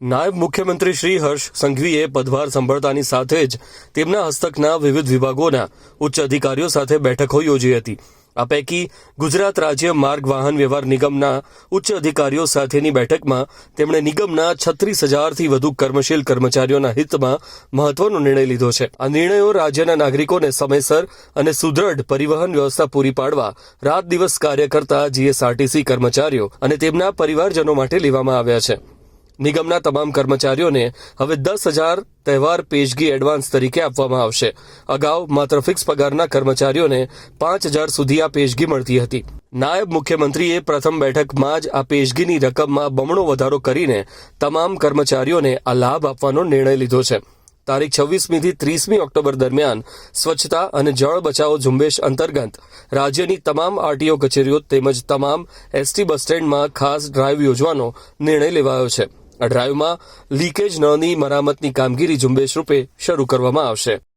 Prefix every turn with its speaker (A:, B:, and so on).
A: નાયબ મુખ્યમંત્રી શ્રી હર્ષ સંઘવીએ પદભાર સંભાળતાની સાથે જ તેમના હસ્તકના વિવિધ વિભાગોના ઉચ્ચ અધિકારીઓ સાથે બેઠકો યોજી હતી. આ પૈકી ગુજરાત રાજ્ય માર્ગ વાહન વ્યવહાર નિગમના ઉચ્ચ અધિકારીઓ સાથેની બેઠકમાં તેમણે નિગમના છત્રીસ હજારથી વધુ કર્મશીલ કર્મચારીઓના હિતમાં મહત્વનો નિર્ણય લીધો છે. આ નિર્ણયો રાજ્યના નાગરિકોને સમયસર અને સુદ્રઢ પરિવહન વ્યવસ્થા પૂરી પાડવા, રાત દિવસ કાર્ય કરતા જીએસઆરટીસી કર્મચારીઓ અને તેમના પરિવારજનો માટે લેવામાં આવ્યા છે. નિગમના તમામ કર્મચારીઓને હવે દસ હજાર તહેવાર પેશગી એડવાન્સ તરીકે આપવામાં આવશે. અગાઉ માત્ર ફિક્સ પગારના કર્મચારીઓને પાંચ હજાર સુધી આ પેશગી મળતી હતી. નાયબ મુખ્યમંત્રીએ પ્રથમ બેઠકમાં જ આ પેશગીની રકમમાં બમણો વધારો કરીને તમામ કર્મચારીઓને આ લાભ આપવાનો નિર્ણય લીધો છે. તારીખ છવ્વીસમી થી ત્રીસમી ઓક્ટોબર દરમિયાન સ્વચ્છતા અને જળ બચાવો ઝુંબેશ અંતર્ગત રાજ્યની તમામ આરટીઓ કચેરીઓ તેમજ તમામ એસટી બસ સ્ટેન્ડમાં ખાસ ડ્રાઈવ યોજવાનો નિર્ણય લેવાયો છે. ડ્રાઈવમાં લીકેજ નળની મરામતની કામગીરી ઝુંબેશ રૂપે શરૂ કરવામાં આવશે.